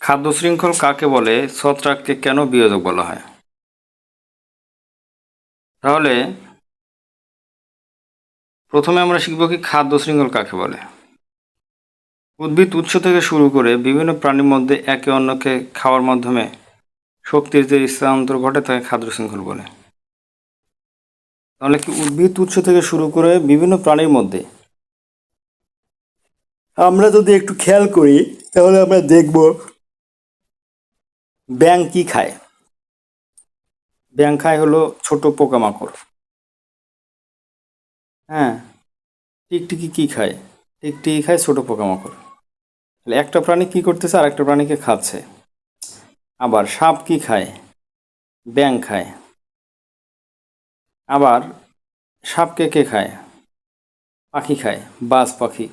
খাদ্য শৃঙ্খল কাকে বলে, ছত্রাককে কেন বিয়োজক বলা হয়? তাহলে প্রথমে আমরা শিখব কি খাদ্য শৃঙ্খল কাকে বলে। উদ্ভিদ উৎস থেকে শুরু করে বিভিন্ন প্রাণীর মধ্যে একে অন্যকে খাওয়ার মাধ্যমে শক্তির যে স্থানান্তর ঘটে তাকে খাদ্য শৃঙ্খল বলে। তাহলে কি উদ্ভিদ উৎস থেকে শুরু করে বিভিন্ন প্রাণীর মধ্যে? আমরা যদি একটু খেয়াল করি, তাহলে আমরা দেখব ব্যাং কি খায়? ব্যাং খায় হলো ছোট পোকামাকড়। হ্যাঁ টিকটিকি কি খায়? টিকটিকি খায় ছোট পোকামাকড়। তাহলে একটা প্রাণী কি করতেছে আর একটা প্রাণীকে খাচ্ছে। আবার সাপ কি খায়? ব্যাং খায়। আবার সাপকে কে খায়? পাখি খায়, বাজ পাখি।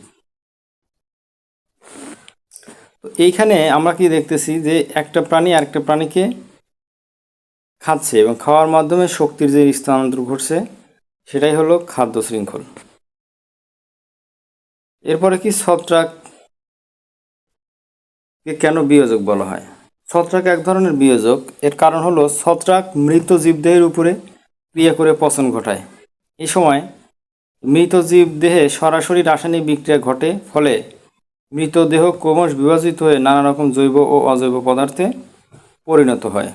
এইখানে আমরা কি দেখতেছি যে একটা প্রাণী আরেকটা প্রাণীকে খাচ্ছে এবং খাওয়ার মাধ্যমে শক্তির যে স্থানান্তর ঘটছে, সেটাই হলো খাদ্য শৃঙ্খল। এরপরে কি ছত্রাক কে কেন বিয়োজক বলা হয়? ছত্রাক এক ধরনের বিয়োজক। এর কারণ হলো ছত্রাক মৃত জীবদেহের উপরে ক্রিয়া করে পচন ঘটায়। এই সময় মৃত জীবদেহে সরাসরি রাসায়নিক বিক্রিয়া ঘটে, ফলে মৃতদেহ ক্রমশ বিভাজিত হয়ে নানা রকম জৈব ও অজৈব পদার্থে পরিণত হয়।